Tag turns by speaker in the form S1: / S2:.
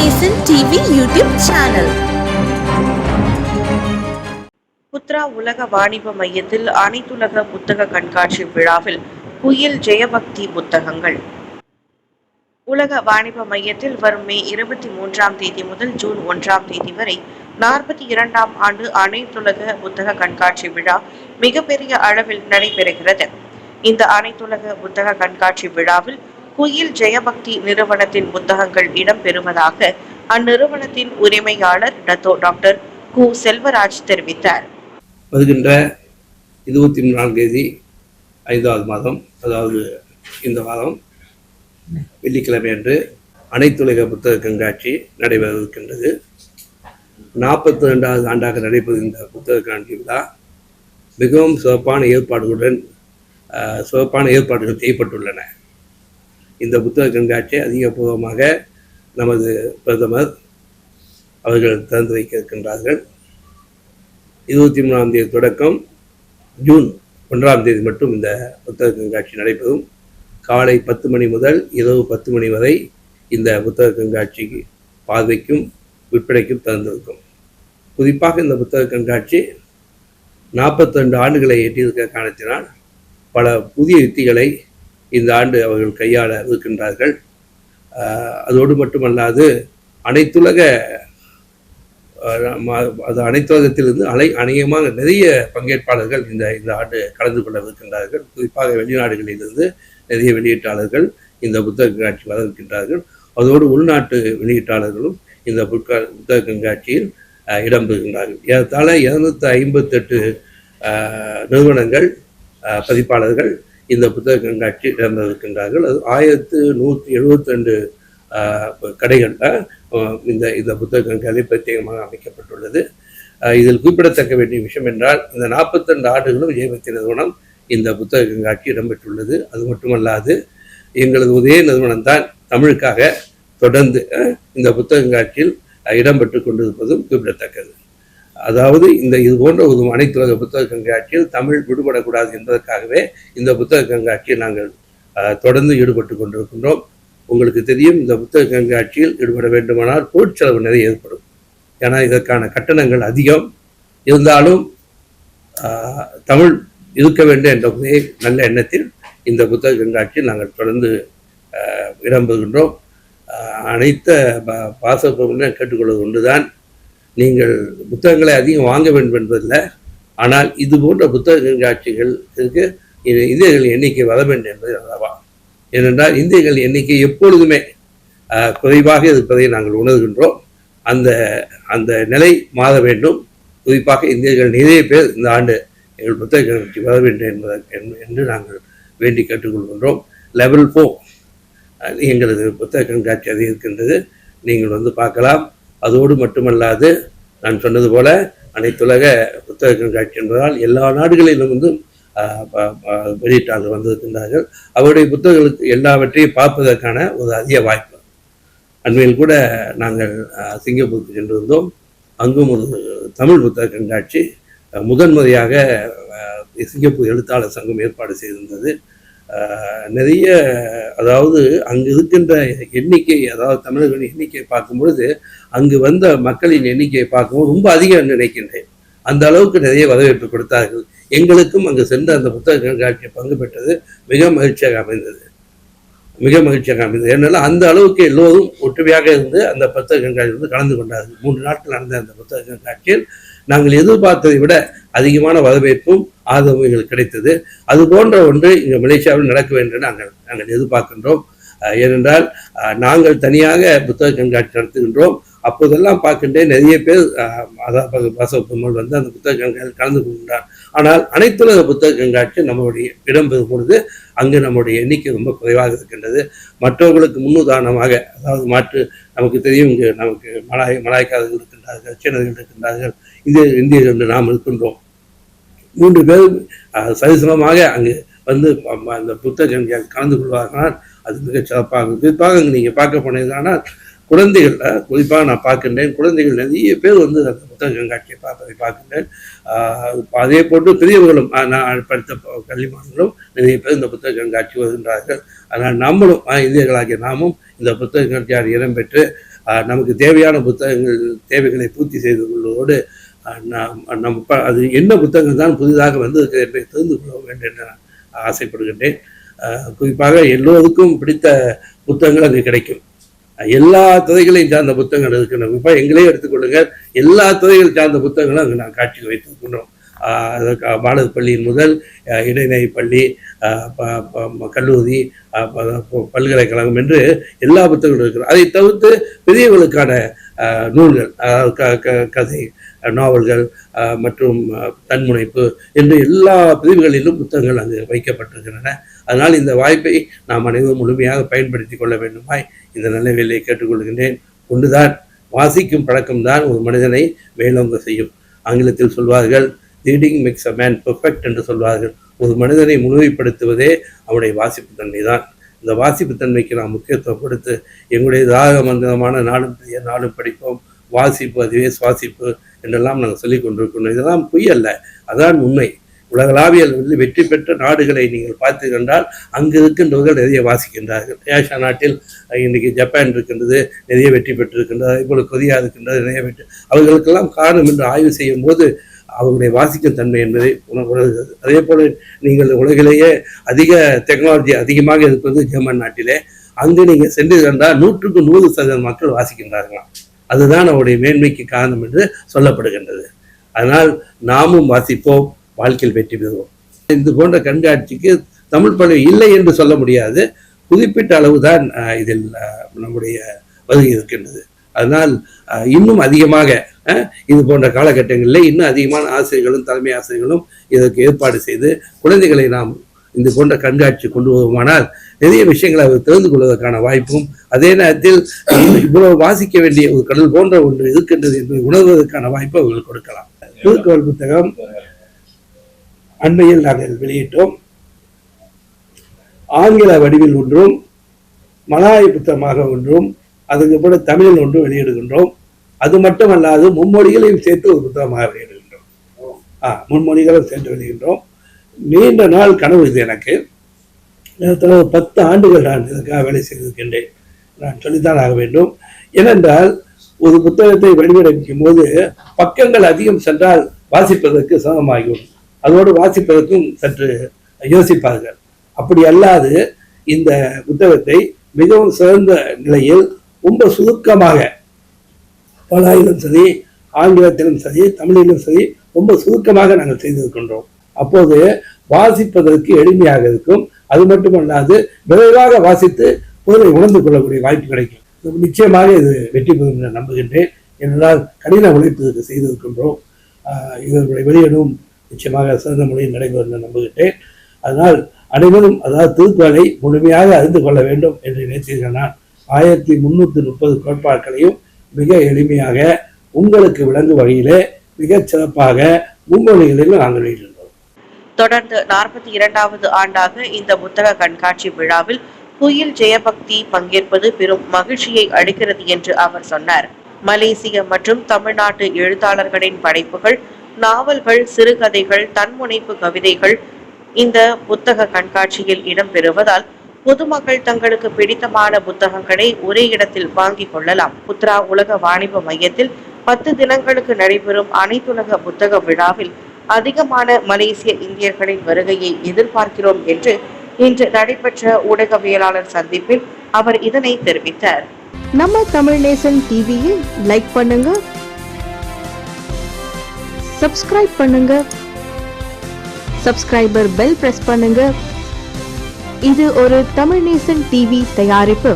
S1: Nesan TV YouTube channel
S2: Putra உலக வாணிப மையத்தில் அனைத்துலக புத்தக கண்காட்சி விழாவில் குயில் ஜெயபக்தி புத்தகங்கள். உலக வாணிப மையத்தில் வரும் மே இருபத்தி மூன்றாம் தேதி முதல் ஜூன் ஒன்றாம் தேதி வரை நாற்பத்தி இரண்டாம் ஆண்டு அனைத்துலக புத்தக கண்காட்சி விழா மிகப்பெரிய அளவில் நடைபெறுகிறது. இந்த அனைத்துலக புத்தக கண்காட்சி விழாவில் குயில் ஜெயபக்தி நிறுவனத்தின் புத்தகங்கள் இடம்பெறுவதாக அந்நிறுவனத்தின் உரிமையாளர் டத்தோ டாக்டர் கு. செல்வராஜ் தெரிவித்தார்.
S3: வருகின்ற இருபத்தி மூணாம் தேதி ஐந்தாவது மாதம் அதாவது இந்த மாதம் வெள்ளிக்கிழமை அன்று அனைத்துலக புத்தக கண்காட்சி நடைபெற இருக்கின்றது நாற்பத்தி ரெண்டாவது ஆண்டாக நடைபெறும் இந்த புத்தக கண்காட்சி விழா மிகவும் சிறப்பான ஏற்பாடுகளுடன் ஆஹ், சிறப்பான ஏற்பாடுகள் செய்யப்பட்டுள்ளன. இந்த புத்தக கண்காட்சி அதிகபூர்வமாக நமது பிரதமர் அவர்கள் திறந்து வைக்க இருக்கின்றார்கள் இருபத்தி மூணாம் தேதி தொடக்கம். ஜூன் ஒன்றாம் தேதி மட்டும் இந்த புத்தக கண்காட்சி நடைபெறும். காலை பத்து மணி முதல் இரவு பத்து மணி வரை இந்த புத்தக கண்காட்சிக்கு பார்வைக்கும் விற்பனைக்கும் திறந்திருக்கும். குறிப்பாக இந்த புத்தக கண்காட்சி நாற்பத்தி ரெண்டு ஆண்டுகளை எட்டியிருக்க காரணத்தினால் பல புதிய யுத்திகளை இந்த ஆண்டு அவர்கள் கையாள இருக்கின்றார்கள். அதோடு மட்டுமல்லாது அனைத்துலக ம- அது அனைத்துலகத்திலிருந்து அலை அநேகமாக நிறைய பங்கேற்பாளர்கள் இந்த இந்த ஆண்டு கலந்து கொள்ளவிருக்கின்றார்கள் குறிப்பாக வெளிநாடுகளிலிருந்து நிறைய வெளியீட்டாளர்கள் இந்த புத்தக கண்காட்சி வர இருக்கின்றார்கள் அதோடு உள்நாட்டு வெளியீட்டாளர்களும் இந்த புக்க புத்தக கண்காட்சியில் இடம்பெறுகின்றார்கள். ஏறத்தாழ இருநூத்தி ஐம்பத்தெட்டு நிறுவனங்கள் பதிப்பாளர்கள் இந்த புத்தக கண்காட்சி இடம்பெற இருக்கின்றார்கள் அது ஆயிரத்து நூற்றி எழுபத்தி ரெண்டு கடைகளில் இந்த இந்த புத்தக கதை பிரத்யேகமாக அமைக்கப்பட்டுள்ளது. இதில் குறிப்பிடத்தக்க வேண்டிய விஷயம் என்றால் இந்த நாற்பத்தி ரெண்டு ஆண்டுகளும் ஜெயபக்தி நிறுவனம் இந்த புத்தக கண்காட்சி இடம்பெற்றுள்ளது. அது மட்டுமல்லாது எங்களது ஒரே நிறுவனம் தான் தமிழுக்காக தொடர்ந்து இந்த புத்தக கண்காட்சியில் இடம்பெற்று கொண்டிருப்பதும் குறிப்பிடத்தக்கது. அதாவது இந்த இது போன்ற ஒரு அனைத்துலக புத்தக கண்காட்சியில் தமிழ் விடுபடக்கூடாது என்பதற்காகவே இந்த புத்தக கண்காட்சியில் நாங்கள் தொடர்ந்து ஈடுபட்டு கொண்டிருக்கின்றோம். உங்களுக்கு தெரியும் இந்த புத்தக கண்காட்சியில் ஈடுபட வேண்டுமானால் பொருட்செலவு நிறைய ஏற்படும். ஏன்னா இதற்கான கட்டணங்கள் அதிகம். இருந்தாலும் தமிழ் இருக்க வேண்டும் என்ற ஒரே நல்ல எண்ணத்தில் இந்த புத்தக கண்காட்சியில் நாங்கள் தொடர்ந்து இடம்பெறுகின்றோம். அனைத்த பா- கேட்டுக்கொள்வது ஒன்றுதான். நீங்கள் புத்தகங்களை அதிகம் வாங்க வேண்டும் என்பதில்லை. ஆனால் இது போன்ற புத்தக கண்காட்சிகள் இருக்கு. இந்தியர்களின் எண்ணிக்கை வர வேண்டும் என்பது அல்லவா? ஏனென்றால் இந்தியர்கள் எண்ணிக்கை எப்பொழுதுமே குறைவாக இருப்பதை நாங்கள் உணர்கின்றோம். அந்த அந்த நிலை மாற வேண்டும். குறிப்பாக இந்தியர்கள் நிறைய பேர் இந்த ஆண்டு எங்கள் புத்தக கண்காட்சி வர வேண்டும் என்பதற்கு என்று நாங்கள் வேண்டி கேட்டுக்கொள்கின்றோம். லெவல் ஃபோர் எங்களது புத்தக கண்காட்சி அது இருக்கின்றது நீங்கள் வந்து பார்க்கலாம். அதோடு மட்டுமல்லாது நான் சொன்னது போல அனைத்துலக புத்தக கண்காட்சி என்பதால் எல்லா நாடுகளிலும் வந்து ஆஹ், ப- வந்திருக்கின்றார்கள் அவருடைய புத்தகங்களுக்கு எல்லாவற்றையும் பார்ப்பதற்கான ஒரு அதிக வாய்ப்பு. அண்மையில் கூட நாங்கள் சிங்கப்பூருக்கு சென்றிருந்தோம். அங்கும் ஒரு தமிழ் புத்தக கண்காட்சி முதன்முறையாக சிங்கப்பூர் எழுத்தாளர் சங்கம் ஏற்பாடு செய்திருந்தது. நிறைய அதாவது அங்கு இருக்கின்ற எண்ணிக்கை அதாவது தமிழர்களின் எண்ணிக்கையை பார்க்கும் பொழுது அங்கு வந்த மக்களின் எண்ணிக்கையை பார்க்கும்போது ரொம்ப அதிகம் நினைக்கின்றேன். அந்த அளவுக்கு நிறைய வரவேற்பு கொடுத்தார்கள். எங்களுக்கும் அங்கு சென்று அந்த புத்தக கண்காட்சியை பங்கு பெற்றது மிக மகிழ்ச்சியாக அமைந்தது. மிக மகிழ்ச்சியாக அமைந்தது. ஏன்னா அந்த அளவுக்கு எல்லோரும் ஒற்றுமையாக இருந்து அந்த புத்தக கண்காட்சியில் வந்து கலந்து கொண்டார்கள். மூன்று நாட்கள் நடந்த அந்த புத்தக கண்காட்சியில் நாங்கள் எதிர்பார்த்ததை விட அதிகமான வரவேற்பும் ஆதரவும் எங்களுக்கு கிடைத்தது. அது போன்ற ஒன்று இங்கே மலேசியாவில் நடக்க வேண்டும் நாங்கள் நாங்கள் எதிர்பார்க்கின்றோம். ஏனென்றால் நாங்கள் தனியாக புத்தக கண்காட்சி நடத்துகின்றோம். அப்போதெல்லாம் பார்க்கின்றே நிறைய பேர் அதாவது வந்து அந்த புத்தக கண்காட்சியில் கலந்து கொண்டார் ஆனால் அனைத்துலக புத்தக கண்காட்சி நம்மளுடைய இடம்பெறும் பொழுது அங்கு நம்முடைய எண்ணிக்கை ரொம்ப குறைவாக இருக்கின்றது. மற்றவர்களுக்கு முன்னுதாரணமாக அதாவது மாற்று நமக்கு தெரியும் இங்கு நமக்கு மலாய் மலாய்க்காரர்கள் இருக்கின்றார்கள் சீனர்கள் இருக்கின்றார்கள் இந்திய இந்தியர்கள் என்று நாம் இருக்கின்றோம். மூன்று பேரும் சரிசமமாக அங்கு வந்து அந்த புத்தக கண்காட்சி கலந்து கொள்வார்களால் அது மிகச் சிறப்பாக குறிப்பாக அங்கு நீங்கள் பார்க்க போனீங்கன்னா குழந்தைகளில் குறிப்பாக நான் பார்க்கின்றேன் குழந்தைகள் நிறைய பேர் வந்து அந்த புத்தக கண்காட்சியை பார்ப்பதை பார்க்கின்றேன். அதே போன்று பெரியவர்களும் நான் படித்த ப- கல்விமான்களும் நிறைய பேர் இந்த புத்தக கண்காட்சி வருகின்றார்கள். ஆனால் நம்மளும் இந்தியர்களாகிய நாமும் இந்த புத்தக கண்காட்சியால் இடம்பெற்று நமக்கு தேவையான புத்தகங்கள் தேவைகளை பூர்த்தி செய்து கொள்வதோடு நாம் நம் அது என்ன புத்தகங்கள் தான் புதிதாக வந்து என்பதை தெரிந்து கொள்ள வேண்டும் என்று நான் ஆசைப்படுகின்றேன். குறிப்பாக எல்லோருக்கும் பிடித்த புத்தகங்கள் அங்கு கிடைக்கும். எல்லா துறைகளையும் சார்ந்த புத்தகங்கள் இருக்கின்றன இப்போ எங்களே எடுத்துக்கொள்ளுங்கள் எல்லா துறைகள் சார்ந்த புத்தகங்களும் அங்கே நான் காட்சிக்கு வைத்திருக்கின்றோம் ஆஹ், மாணவர் பள்ளியின் முதல் இடைநிலை பள்ளி ப- கல்லூரி பல்கலைக்கழகம் என்று எல்லா புத்தகங்களும் இருக்கிறது. அதை தவிர்த்து பெரியவர்களுக்கான நூல்கள் அதாவது க க- கதை நாவல்கள் மற்றும் தன்முனைப்பு என்று எல்லா பிரிவுகளிலும் புத்தகங்கள் அங்கு வைக்கப்பட்டிருக்கின்றன. அதனால் இந்த வாய்ப்பை நாம் அனைவரும் முழுமையாக பயன்படுத்தி கொள்ள வேண்டுமாய் இந்த நல்ல வேலையை கேட்டுக்கொள்கின்றேன். ஒன்றுதான் வாசிக்கும் பழக்கம்தான் ஒரு மனிதனை மேலோங்க செய்யும். ஆங்கிலத்தில் சொல்வார்கள் reading makes a man perfect என்று சொல்வார்கள். ஒரு மனிதனை முழுமைப்படுத்துவதே அவனுடைய வாசிப்பு தன்மை தான் இந்த வாசிப்பு தன்மைக்கு நாம் முக்கியத்துவம் கொடுத்து எங்களுடைய தாக மந்திரமான நாடும் பெரிய நாடும் படிப்போம். வாசிப்பு அதுவே சுவாசிப்பு என்றெல்லாம் நாங்கள் சொல்லிக் கொண்டிருக்கிறோம். இதெல்லாம் பொய் அல்ல. அதான் உண்மை. உலகளாவிய அளவில் வெற்றி பெற்ற நாடுகளை நீங்கள் பார்த்து கண்டால் அங்கு இருக்கின்றவர்கள் நிறைய வாசிக்கின்றார்கள். ஏஷியா நாட்டில் அஹ், இன்றைக்கு ஜப்பான் இருக்கின்றது நிறைய வெற்றி பெற்றிருக்கின்றது அதே போல் கொரியா இருக்கின்றது நிறைய வெற்றி. அவர்களுக்கெல்லாம் காரணம் என்று ஆய்வு செய்யும் போது அவர்களுடைய வாசிக்கும் தன்மை என்பதை உணர்கிறது அதே போல் நீங்கள் உலகிலேயே அதிக டெக்னாலஜி அதிகமாக இருப்பது ஜெர்மன் நாட்டிலே. அங்கு நீங்கள் சென்று கண்டால் நூற்றுக்கு நூறு சதவீதம் மக்கள் வாசிக்கின்றார்களாம். அதுதான் அவருடைய மேன்மைக்கு காரணம் என்று சொல்லப்படுகின்றது. அதனால் நாமும் வாசிப்போம் வாழ்க்கையில் வெற்றி பெறுவோம். இது போன்ற கண்காட்சிக்கு தமிழ் பள்ளி இல்லை என்று சொல்ல முடியாது. குறிப்பிட்ட அளவு தான் இதில் நம்முடைய வருகை இருக்கின்றது. அதனால் இன்னும் அதிகமாக இது போன்ற காலகட்டங்களில் இன்னும் அதிகமான ஆசிரியர்களும் தலைமை ஆசிரியர்களும் இதற்கு ஏற்பாடு செய்து குழந்தைகளை நாம் இந்த போன்ற கண்காட்சி கொண்டு வருவோமானால் நிறைய விஷயங்களை அவர் தெரிந்து கொள்வதற்கான வாய்ப்பும் அதே நேரத்தில் இவ்வளவு வாசிக்க வேண்டிய ஒரு கடல் போன்ற ஒன்று இருக்கின்றது என்பதை உணர்வதற்கான வாய்ப்பு அவர்கள் கொடுக்கலாம். திருக்குறள் புத்தகம் அண்மையில் நாங்கள் வெளியிட்டோம். ஆங்கில வடிவில் ஒன்றும் மலாய புத்தகமாக ஒன்றும் அதுக்கு கூட தமிழில் ஒன்றும் வெளியிடுகின்றோம். அது மட்டுமல்லாது மும்மொழிகளையும் சேர்த்து ஒரு புத்தகமாக வெளியிடுகின்றோம். ஆ மும்மொழிகளும் சேர்த்து வெளியிடுகின்றோம். நீண்ட நாள் கனவு இது எனக்கு. நேரத்தில் பத்து ஆண்டுகள் நான் இதற்காக வேலை செய்திருக்கின்றேன். நான் சொல்லித்தான் ஆக வேண்டும். ஏனென்றால் ஒரு புத்தகத்தை வெளியிடும் போது பக்கங்கள் அதிகம் சென்றால் வாசிப்பதற்கு சமமாகிவிடும் அதோடு வாசிப்பதற்கும் சற்று யோசிப்பார்கள். அப்படி அல்லாது இந்த புத்தகத்தை மிகவும் சிறந்த நிலையில் ரொம்ப சுருக்கமாக பலாயிலும் சரி ஆங்கிலத்திலும் சரி தமிழிலும் சரி ரொம்ப சுருக்கமாக நாங்கள் செய்திருக்கின்றோம். அப்போது வாசிப்பதற்கு எளிமையாக இருக்கும். அது மட்டுமல்லாது விரைவாக வாசித்து பொருளை உணர்ந்து கொள்ளக்கூடிய வாய்ப்பு கிடைக்கும். நிச்சயமாக இது வெற்றி பெறும் என நம்புகின்றேன். என்றால் கடின உழைப்பு செய்திருக்கின்றோம். இதனுடைய வெளியிடும் நிச்சயமாக சிறந்த முறையில் நடைபெறும் என்று நம்புகின்றேன். அதனால் அனைவரும் அதாவது திருக்குறளை முழுமையாக அறிந்து கொள்ள வேண்டும் என்று நினைத்தீர்கள் நான். ஆயிரத்தி முன்னூற்றி முப்பது கோட்பாடுகளையும் மிக எளிமையாக உங்களுக்கு விளங்கும் வகையிலே மிகச் சிறப்பாக மும்மொழிகளிலும் நாங்கள்
S2: தொடர்ந்து நாற்பத்தி இரண்டாவது ஆண்டாக இந்த புத்தக கண்காட்சி விழாவில் குயில் ஜெயபக்தி பங்கேற்பது பெரும் மகிழ்ச்சியை அளிக்கிறது என்று அவர் சொன்னார். மலேசிய மற்றும் தமிழ்நாட்டு எழுத்தாளர்களின் படைப்புகள் நாவல்கள் சிறுகதைகள் தன்முனைப்பு கவிதைகள் இந்த புத்தக கண்காட்சியில் இடம்பெறுவதால் பொதுமக்கள் தங்களுக்கு பிடித்தமான புத்தகங்களை ஒரே இடத்தில் வாங்கிக் கொள்ளலாம். புத்ரா உலக வாணிப மையத்தில் பத்து தினங்களுக்கு நடைபெறும் அனைத்துலக புத்தக விழாவில் அதிகமான மலேசிய இந்தியர்களின் வருகையை எதிர்பார்க்கிறோம் என்று இன்று நடைபெற்ற ஊடகவியலாளர் சந்திப்பில் அவர் இதனை தெரிவித்தார்.
S1: நம்ம தமிழ் நேசன் டிவியை லைக் பண்ணுங்க. சப்ஸ்கிரைப் பண்ணுங்க. சப்ஸ்கிரைபர் பெல் பிரஸ் பண்ணுங்க. இது ஒரு தமிழ் நேசன் டிவி தயாரிப்பு.